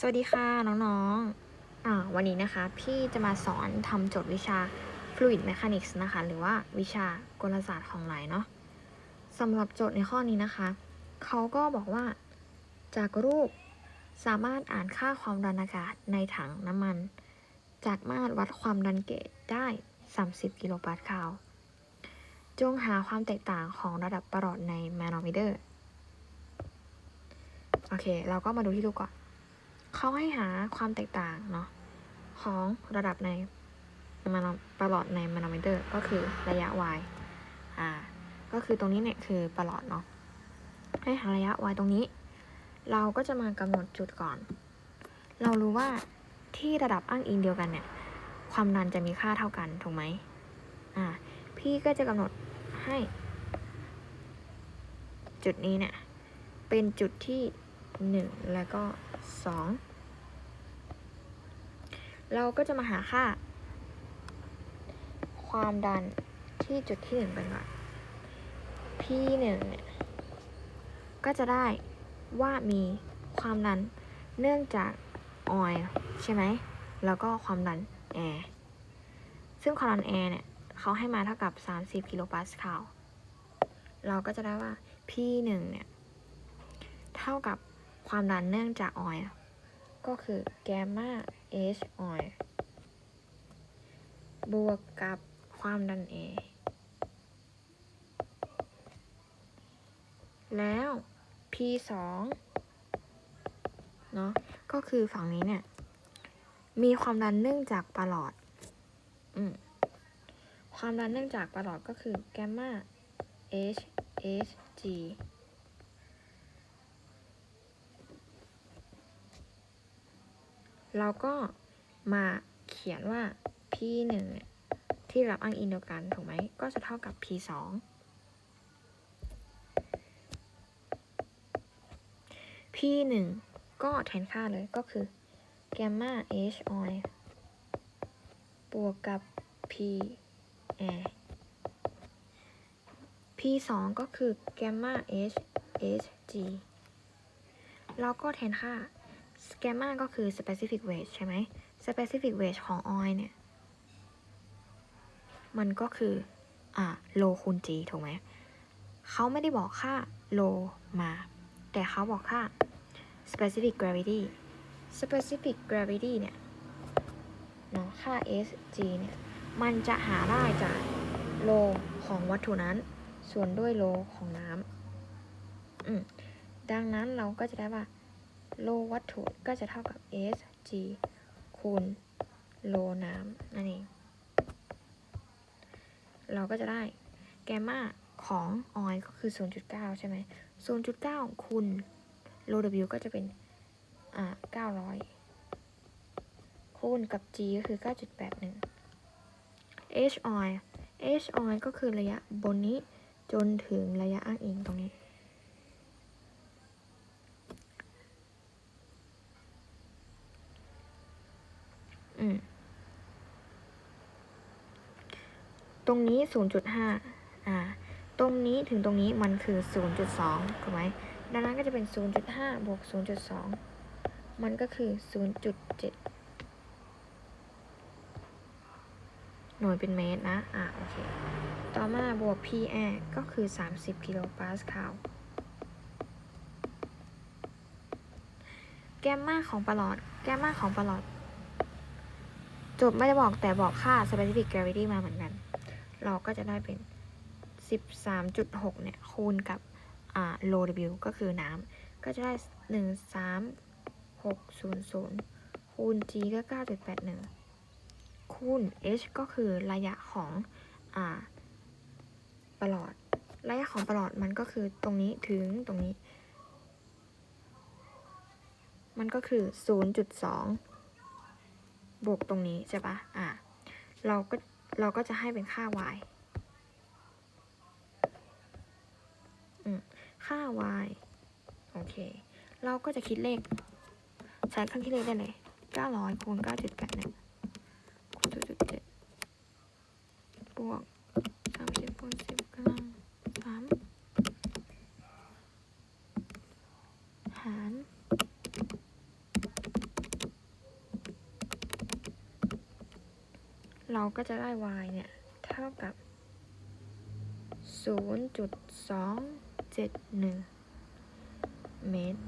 สวัสดีค่ะน้องๆอ่าวันนี้นะคะ พี่จะมาสอนทำโจทย์วิชา Fluid Mechanics นะคะ หรือว่าวิชากลศาสตร์ของไหลเนาะสำหรับโจทย์ในข้อนี้นะคะ เขาก็บอกว่า จากรูปสามารถอ่านค่าความดันอากาศในถังน้ำมัน จากมาตรวัดความดันเกจได้ 30 กิโลปาสคาลจงหาความแตกต่างของระดับประหลอดในแมโนมิเตอร์ โอเค เราก็มาดูที่รูปก่อน เขาให้หาความแตกต่างเนาะของระดับในมานประหลอดในมานอมิเตอร์ก็คือระยะ y อ่า ก็คือตรงนี้เนี่ยคือประหลอดเนาะให้หาระยะ y ตรงนี้ เราก็จะมากำหนดจุดก่อน เรารู้ว่าที่ระดับอ้างอิงเดียวกันเนี่ย ความดันจะมีค่าเท่ากันถูกไหมอ่า พี่ก็จะกำหนดให้ จุดนี้เนี่ย เป็นจุดที่หนึ่งแล้วก็ สองเราก็จะมาหาค่า ความดันที่จุดที่หนึ่งเป็นก่อน P หนึ่งเนี่ยก็จะได้ว่ามีความดันเนื่องจากออยล์ใช่ไหม แล้วก็ความดันแอร์ ซึ่งความดันแอร์เนี่ยเขาให้มาเท่ากับ 30 กิโลปาสคาล เราก็จะได้ว่า P หนึ่งเนี่ย เท่ากับ ความดันเนื่องจากออยก็คือแกมมา H อชออยบวกกับความดัน A แล้ว P สองเนาะก็คือฝั่งนี้เนี่ย มีความดันเนื่องจากประหลอด อืม ความดันเนื่องจากประหลอดก็คือแกมมา H H G เราก็มาเขียนว่า P หนึ่งเนี่ยที่รับอ้างอิงเดียวกันถูกไหมก็จะเท่ากับ P สอง P หนึ่งก็แทนค่าเลยก็คือแกมมา H o i บวกกับ P air P สองก็คือแกมมา H H G เราก็แทนค่า แกมมาก็คือ specific weight ใช่ไหม specific weight ของ oil เนี่ย มันก็คือ อ่าโลคูณ g ถูกไหม เขาไม่ได้บอกค่าโลมา แต่เขาบอกค่า specific gravity specific gravity เนี่ยเนาะค่า s g เนี่ย มันจะหาได้จากโลของวัตถุนั้น ส่วนด้วยโลของน้ำอืมดังนั้นเราก็จะได้ว่า โลวัตถุก็จะเท่ากับ s g คูณโลน้ำนั่นเอง เราก็จะได้แกมมาของออยก็คือ 0.9 ใช่ไหม 0.9 คูณโล W ก็จะเป็น อ่า 900 คูณกับ G ก็คือ 9.81 H oil H oil ก็คือระยะบนนี้จนถึงระยะอ้างอิงตรงนี้ อืม ตรงนี้0.5อ่า ตรงนี้ถึงตรงนี้มันคือ0.2ถูกไหมดังนั้นก็จะเป็น0.5บวก0.2มันก็คือ0.7หน่วยเป็นเมตรนะ อ่าโอเค ต่อมาบวก PR ก็คือ 30 กิโลปาสคาล แกมมาของประหลอด แกมมาของประหลอด จบไม่ได้บอกแต่บอกค่า specific gravity มาเหมือนกัน เราก็จะได้เป็น 13.6 เนี่ย คูณกับ อ่า low W ก็คือน้ำ ก็จะได้ 13600 คูณ G ก็ 9.81 คูณ H ก็คือระยะของ อ่า ประหลอด ระยะของประหลอดมันก็คือตรงนี้ถึงตรงนี้ มันก็คือ 0.2 บวกตรงนี้ใช่ปะอ่าเราก็เราก็จะให้เป็นค่า y อืมค่า y โอเค เราก็จะคิดเลข ใช้เครื่องคิดเลขได้เลย 900คูณ9.81คูณ0.7บวก30คูณ10กำลัง3หาร เราก็จะได้ y เนี่ย เท่ากับ 0.271 เมตร